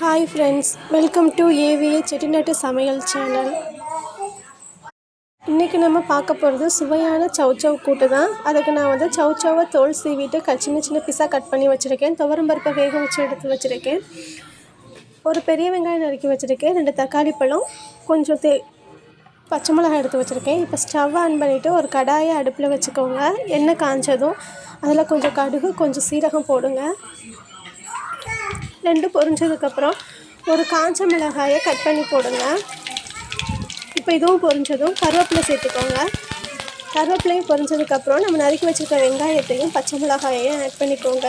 Hi friends welcome to AVA செட்டிநாட்டு சமையல் channel இன்றைக்கி நம்ம பார்க்க போகிறது சுவையான சௌச்சௌ கூட்டு தான் அதுக்கு நான் வந்து சௌச்சௌவை தோல் சீவிட்டு க சின்ன சின்ன பீஸாக கட் பண்ணி வச்சுருக்கேன். துவரம் பருப்பை வேக வச்சு எடுத்து வச்சுருக்கேன். ஒரு பெரிய வெங்காயம் நறுக்கி வச்சுருக்கேன். ரெண்டு தக்காளி பழம் கொஞ்சம் தே பச்சை மிளகாய் எடுத்து வச்சுருக்கேன். இப்போ ஸ்டவ் ஆன் பண்ணிவிட்டு ஒரு கடாயை அடுப்பில் வச்சுக்கோங்க. எண்ணெய் காஞ்சதும் அதில் கொஞ்சம் கடுகு கொஞ்சம் சீரகம் போடுங்க. ரெண்டு பொரிஞ்சதுக்கப்புறம் ஒரு காஞ்ச மிளகாயை கட் பண்ணி போடுங்க. இப்போ இதுவும் பொரிஞ்சதும் கருவேப்பிலை சேர்த்துக்கோங்க. கருவேப்பிலையும் பொரிஞ்சதுக்கப்புறம் நம்ம நறுக்கி வச்சுருக்க வெங்காயத்தையும் பச்சை மிளகாயையும் ஆட் பண்ணிக்கோங்க.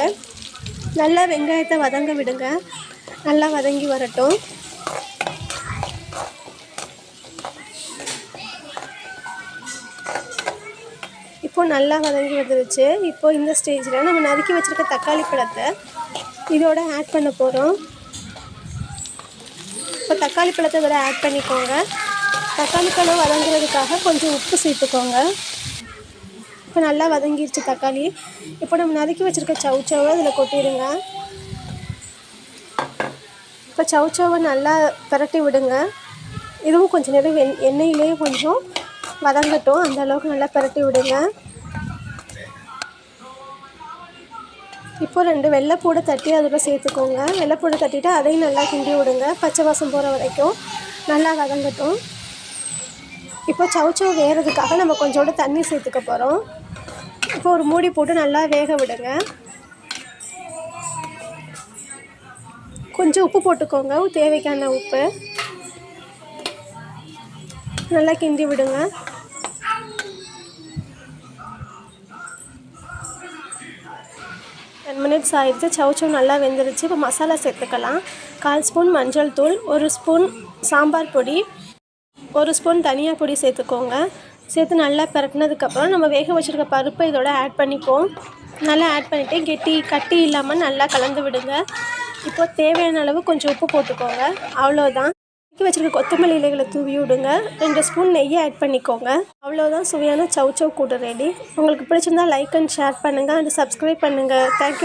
நல்லா வெங்காயத்தை வதங்க விடுங்க. நல்லா வதங்கி வரட்டும். இப்போ நல்லா வதங்கி வந்துருச்சு. இப்போ இந்த ஸ்டேஜில் நம்ம நறுக்கி வச்சுருக்க தக்காளி பழத்தை இதோட ஆட் பண்ண போகிறோம் இப்போ தக்காளி பழத்தை இதோட ஆட் பண்ணிக்கோங்க. தக்காளி பழம் வதங்குறதுக்காக கொஞ்சம் உப்பு சேர்த்துக்கோங்க. இப்போ நல்லா வதங்கிருச்சு தக்காளி. இப்போ நம்ம நறுக்கி வச்சுருக்க சவுச்சவை அதில் கொட்டிடுங்க. இப்போ சவுச்சவை நல்லா பிரட்டி விடுங்க. இதுவும் கொஞ்சம் நேரம் வெண் எண்ணெயிலே கொஞ்சம் வதங்கட்டும். அந்த அளவுக்கு நல்லா பிரட்டி விடுங்க. இப்போ ரெண்டு வெள்ளைப்பூடை தட்டி அதில் சேர்த்துக்கோங்க. வெள்ளைப்பூடை தட்டிட்டு அதையும் நல்லா கிண்டி விடுங்க. பச்சை வாசம் போகிற வரைக்கும். நல்லா வதங்கட்டும். இப்போ சவுச்சவ் வேகிறதுக்காக நம்ம கொஞ்சோட தண்ணி சேர்த்துக்க போகிறோம் இப்போ ஒரு மூடி போட்டு நல்லா வேக விடுங்க. கொஞ்சம் உப்பு போட்டுக்கோங்க. தேவைக்கான உப்பு. நல்லா கிண்டி விடுங்க. டென் மினிட்ஸ் ஆகிடுச்சு சவுச்சவ் நல்லா வெந்துருச்சு. இப்போ மசாலா சேர்த்துக்கலாம். கால் ஸ்பூன் மஞ்சள் தூள் ஒரு ஸ்பூன் சாம்பார் பொடி ஒரு ஸ்பூன் தனியா பொடி சேர்த்துக்கோங்க. சேர்த்து நல்லா பிரட்டினதுக்கப்புறம் நம்ம வேக வச்சுருக்க பருப்பை இதோட ஆட் பண்ணிப்போம். நல்லா ஆட் பண்ணிவிட்டு கெட்டி கட்டி இல்லாமல் நல்லா கலந்து விடுங்க. இப்போது தேவையான அளவு கொஞ்சம் உப்பு போட்டுக்கோங்க. அவ்வளோதான் நறுக்கி வச்சுருக்க கொத்தமல்லி இலைகளை தூவி விடுங்க. ரெண்டு ஸ்பூன் நெய்யை ஆட் பண்ணிக்கோங்க. அவ்வளோதான் சுவையான சவுச்சவ் கூட்டு ரெடி உங்களுக்கு பிடிச்சிருந்தா லைக் அண்ட் ஷேர் பண்ணுங்கள் அண்ட் சப்ஸ்கிரைப் பண்ணுங்கள் தேங்க்யூ